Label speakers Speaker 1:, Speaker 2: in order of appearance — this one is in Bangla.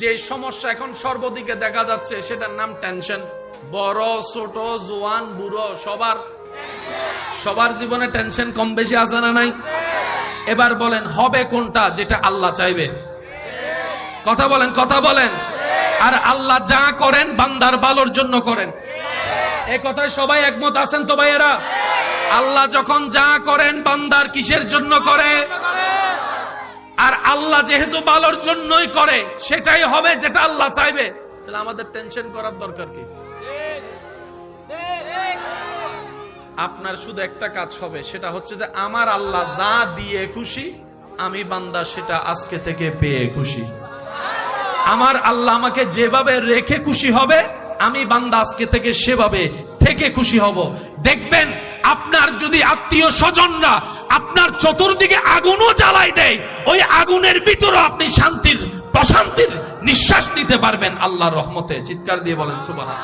Speaker 1: যে সমস্যা এখন সর্বদিকে দেখা যাচ্ছে, সেটার নাম টেনশন বড়, ছোট, জোয়ান, বুড়ো, সবার। সবার জীবনে টেনশন কম বেশি আছে না নাই? এবার বলেন, হবে কোনটা যেটা আল্লাহ চাইবে? কথা বলেন কথা বলেন। আর আল্লাহ যা করেন, বান্দার ভালোর জন্য করেন। এ কথায় সবাই একমত আছেন তো ভাইয়েরা? আল্লাহ যখন যা করেন, বান্দার কিসের জন্য করে? আল্লাহ যেহেতু ভালোর জন্যই করে, সেটাই হবে যেটা আল্লাহ চাইবে। তাহলে আমাদের টেনশন করার দরকার কি? আপনার শুধু একটা কাজ হবে, সেটা হচ্ছে যে আমার আল্লাহ যা দিয়ে খুশি, আমি বান্দা সেটা আজকে থেকে পেয়ে খুশি। আমার আল্লাহ আমাকে যেভাবে রেখে খুশি হবে, আমি বান্দা আজকে থেকে সেভাবে থেকে খুশি হব। দেখবেন, আপনার যদি আত্মীয় স্বজনরা চতুর্দিকে আগুনও জ্বালাই দেয়। ওই আগুনের ভিতরে আপনি শান্তির, প্রশান্তির নিঃশ্বাস নিতে পারবেন আল্লাহর রহমতে। চিৎকার দিয়ে বলেন সুবহান